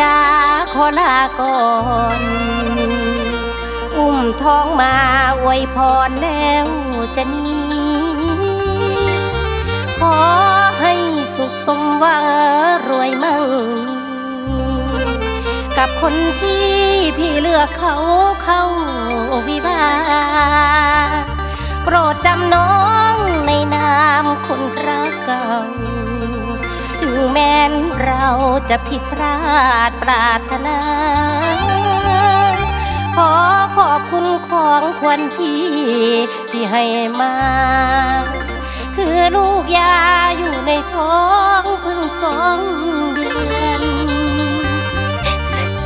จ้าขอลาก่อน อุ้มท้องมาอวยพรแล้วจะนี้ขอให้สุขสมหวังรวยมั่งมี กับคนที่พี่เลือกเขาเข้า จะผิดพลาดปรารถนา ขอขอบคุณของควรพี่ที่ให้มา คือลูกยาอยู่ในท้องเพิ่งสองเดือน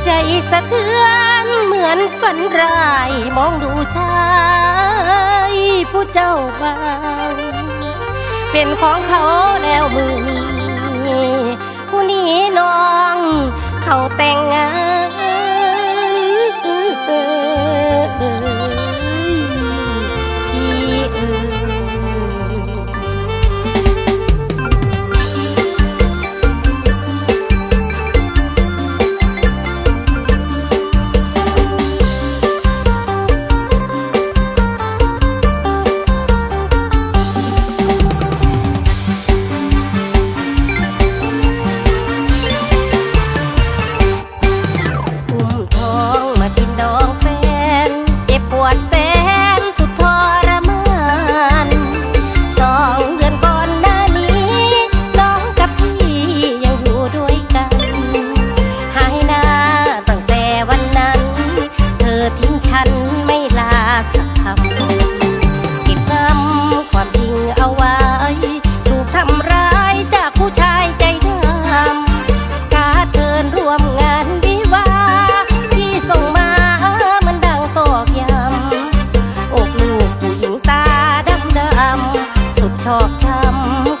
ใจสะเทือนเหมือนฝันร้ายมองดูชายผู้เจ้าบ่าวเป็นของเขาแล้วมือ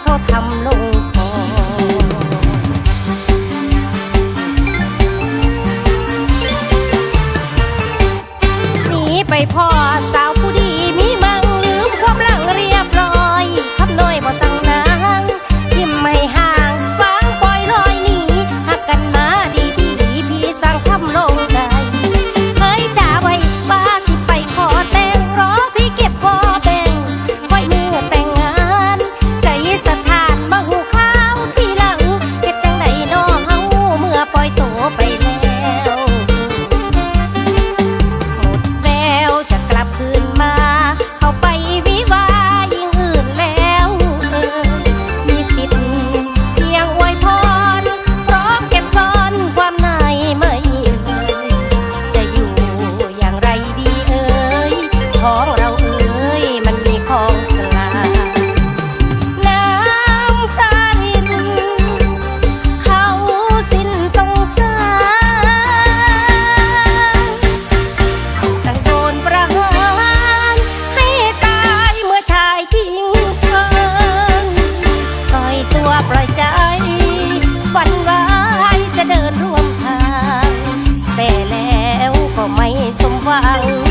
เขาทำลงพอหนีไปพ่อสาว out